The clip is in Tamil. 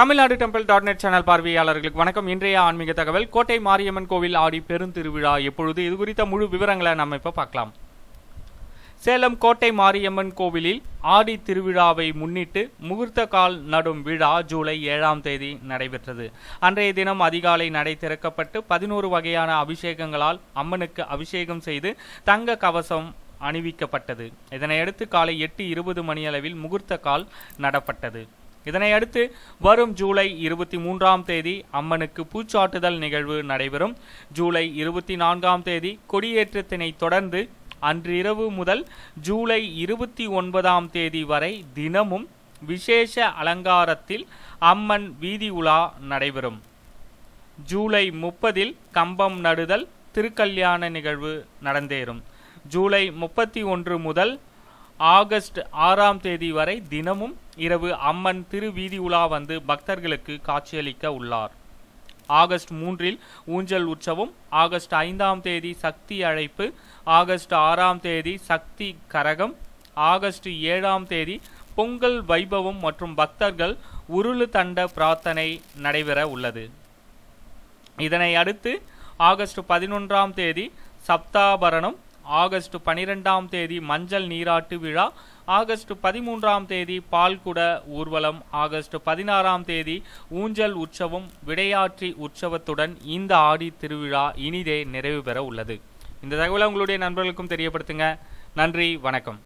Tamil Nadu temple dot net channel பார்வையாளர்களுக்கு வணக்கம். இன்றைய ஆன்மீக தகவல் கோட்டை மாரியம்மன் கோவில் ஆடி பெருந்திருவிழா. எப்பொழுது இது குறித்த முழு விவரங்களை நம்ம இப்போ பார்க்கலாம். சேலம் கோட்டை மாரியம்மன் கோவிலில் ஆடி திருவிழாவை முன்னிட்டு முகூர்த்த கால் நடும் விழா ஜூலை ஏழாம் தேதி நடைபெற்றது. அன்றைய தினம் அதிகாலை நடை திறக்கப்பட்டு பதினோரு வகையான அபிஷேகங்களால் அம்மனுக்கு அபிஷேகம் செய்து தங்க கவசம் அணிவிக்கப்பட்டது. இதனையடுத்து காலை எட்டு இருபது மணியளவில் முகூர்த்த கால் நடப்பட்டது. இதனையடுத்து வரும் ஜூலை இருபத்தி மூன்றாம் தேதி அம்மனுக்கு பூச்சாட்டுதல் நிகழ்வு நடைபெறும். ஜூலை இருபத்தி நான்காம் தேதி கொடியேற்றத்தினை தொடர்ந்து அன்றிரவு முதல் ஜூலை இருபத்தி ஒன்பதாம் தேதி வரை தினமும் விசேஷ அலங்காரத்தில் அம்மன் வீதி உலா நடைபெறும். ஜூலை முப்பதில் கம்பம் நடுதல் திருக்கல்யாண நிகழ்வு நடந்தேறும். ஜூலை முப்பத்தி ஒன்று முதல் ஆகஸ்ட் ஆறாம் தேதி வரை தினமும் இரவு அம்மன் திருவீதி உலா வந்து பக்தர்களுக்கு காட்சியளிக்க உள்ளார். ஆகஸ்ட் மூன்றில் ஊஞ்சல் உற்சவம் ஆகஸ்ட் ஐந்தாம் தேதி சக்தி அழைப்பு ஆகஸ்ட் ஆறாம் தேதி சக்தி கரகம் ஆகஸ்ட் ஏழாம் தேதி பொங்கல் வைபவம் மற்றும் பக்தர்கள் உருளு தண்ட பிரார்த்தனை நடைபெற உள்ளது. இதனை அடுத்து ஆகஸ்ட் பதினொன்றாம் தேதி சப்தாபரணம் ஆகஸ்ட் பனிரெண்டாம் தேதி மஞ்சள் நீராட்டு விழா ஆகஸ்ட் பதிமூன்றாம் தேதி பால்குட ஊர்வலம் ஆகஸ்ட் பதினாறாம் தேதி ஊஞ்சல் உற்சவம் விடையாற்றி உற்சவத்துடன் இந்த ஆடி திருவிழா இனிதே நிறைவு பெற உள்ளது. இந்த தகவலை உங்களுடைய நண்பர்களுக்கும் தெரியப்படுத்துங்க. நன்றி வணக்கம்.